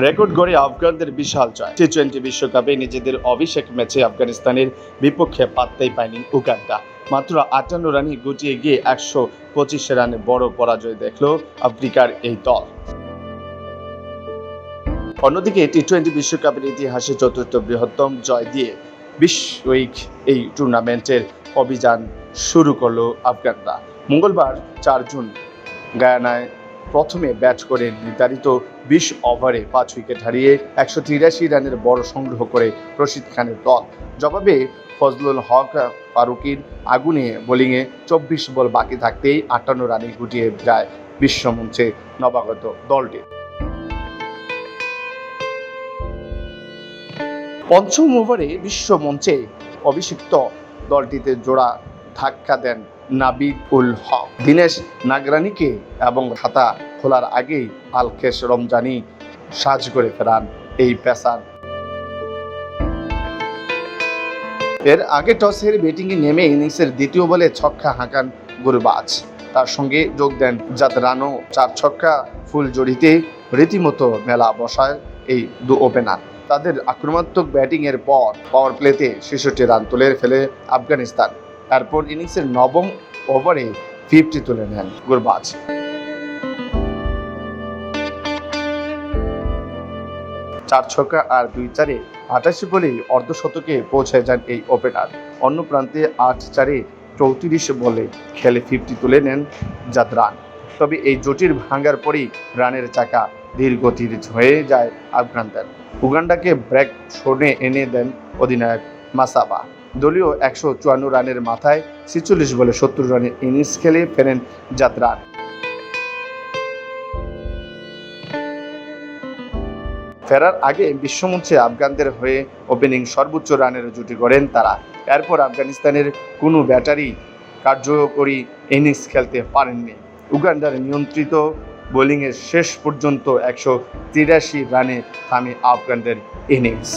Record গড়ে আফগানদের বিশাল জয়। T twenty বিশ্বকাপে নিজেদের অভিষেক ম্যাচে আফগানিস্তানের বিপক্ষে পাত্তাই পায়নি উগান্ডা। মাত্র আটান্ন রানে গুটিয়ে গিয়ে একশো পঁচিশ রানে বড় পরাজয় দেখল আফ্রিকার এই দল। অন্যদিকে টি টোয়েন্টি বিশ্বকাপের ইতিহাসে চতুর্থ বৃহত্তম জয় দিয়ে বিশ উইক এই টুর্নামেন্টের অভিযান শুরু করল আফগানরা। মঙ্গলবার চার জুন গায়ানায় প্রথমে ব্যাট করে নির্ধারিত বিশ ওভারে পাঁচ উইকেট হারিয়ে একশো তিরাশি রানের বড় সংগ্রহ করে রশিদ খানের দল। জবাবে ফজলুল হক, ফারুকির আগুনে বোলিংয়ে চব্বিশ বল বাকি থাকতেই আটান্ন রানে গুটিয়ে যায় বিশ্বমঞ্চে নবাগত দলটি। পঞ্চম ওভারে বিশ্বমঞ্চে অভিষিক্ত দলটিতে জোড়া ধাক্কা দেন নাবিদ উল হক। দীনেশ নাগরানিকে এবং খাতা খোলার আগেই আলকেশ রমজানি সাজ করে ফেরান এই পেসার। এর আগে টসের ব্যাটিংয়ে নেমে ইনিংসের দ্বিতীয় বলে ছক্কা হাঁকান গুরবাজ। তার সঙ্গে যোগ দেন জাদরানো চার ছক্কা ফুল জড়িতে রীতিমতো মেলা বসায় এই দু ওপেনার। তাদের আক্রমণাত্মক ব্যাটিংয়ের পর পাওয়ার প্লেতে ছেষট্টি রান তুলে ফেলে আফগানিস্তান। তারপর ইনিংসের নবম ওভারে ফিফটি তুলে নেন গুরবাজ। চার ছক্কা আর দুই চারে আটাশি বলেই অর্ধশতকে পৌঁছে যান এই ওপেনার অন্য প্রান্তে আট চারে চৌত্রিশ বলে খেলে ফিফটি তুলে নেন জাদরান। তবে এই জটির ভাঙার পরেই রানের চাকা ধীর গতির হয়ে যায় আফগানদের। উগান্ডাকে ব্রেক শোনে এনে দেন অধিনায়ক মাসাবা। দলীয় একশো চুয়ান্ন রানের মাথায় ছেচল্লিশ বলে সত্তর রানের ইনিংস খেলে ফেরেন জাতরান ফেরার আগে বিশ্বমঞ্চে আফগানদের হয়ে ওপেনিং সর্বোচ্চ রানের জুটি করেন তারা। এরপর আফগানিস্তানের কোনো ব্যাটারি কার্যকরী ইনিংস খেলতে পারেননি। উগান্ডার নিয়ন্ত্রিত বোলিংয়ের শেষ পর্যন্ত একশো তিরাশি রানে থামে আফগানদের ইনিংস।